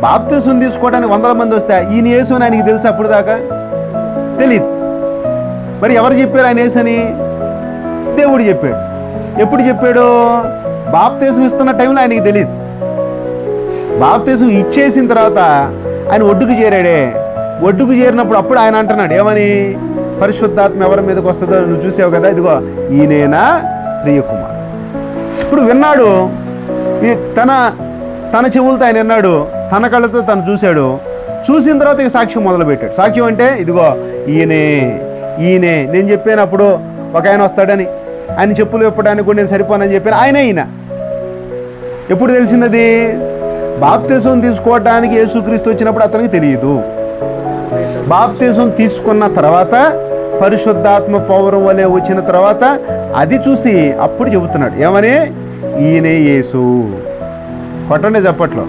బాప్తిసం తీసుకోవడానికి వందల మంది వస్తే ఈయన యేసు అని ఆయనకి తెలుసు అప్పుడు దాకా తెలియదు మరి ఎవరు చెప్పారు ఆయన యేసని? అని దేవుడు చెప్పాడు. ఎప్పుడు చెప్పాడు? బాప్తీసం ఇస్తున్న టైంలో ఆయనకి తెలియదు బాప్తీసం ఇచ్చేసిన తర్వాత ఆయన ఒడ్డుకు చేరాడే. ఒడ్డుకు చేరినప్పుడు అప్పుడు ఆయన అంటున్నాడు ఏమని? పరిశుద్ధాత్మ ఎవరి మీదకి వస్తుందో నువ్వు చూసావు కదా? ఇదిగో ఈయనేనా ప్రియకుమార్ ఇప్పుడు విన్నాడు తన తన చెవులతో ఆయన విన్నాడు తన కళ్ళతో తను చూశాడు. చూసిన తర్వాత ఇక సాక్ష్యం మొదలుపెట్టాడు. సాక్ష్యం అంటే ఇదిగో ఈయనే ఈయనే. నేను చెప్పానప్పుడు ఒక ఆయన వస్తాడని ఆయన చెప్పులు విప్పడానికి కూడా నేను సరిపోనని చెప్పాను ఆయన ఈయన. ఎప్పుడు తెలిసినది? బాప్తేశం తీసుకోవడానికి యేసుక్రీస్తు వచ్చినప్పుడు అతనికి తెలియదు. బాప్తీసం తీసుకున్న తర్వాత పరిశుద్ధాత్మ పౌరం వలె వచ్చిన తర్వాత అది చూసి అప్పుడు చెబుతున్నాడు. ఏమని? ఈయనే యేసు. కొట్టండి చెప్పట్లో.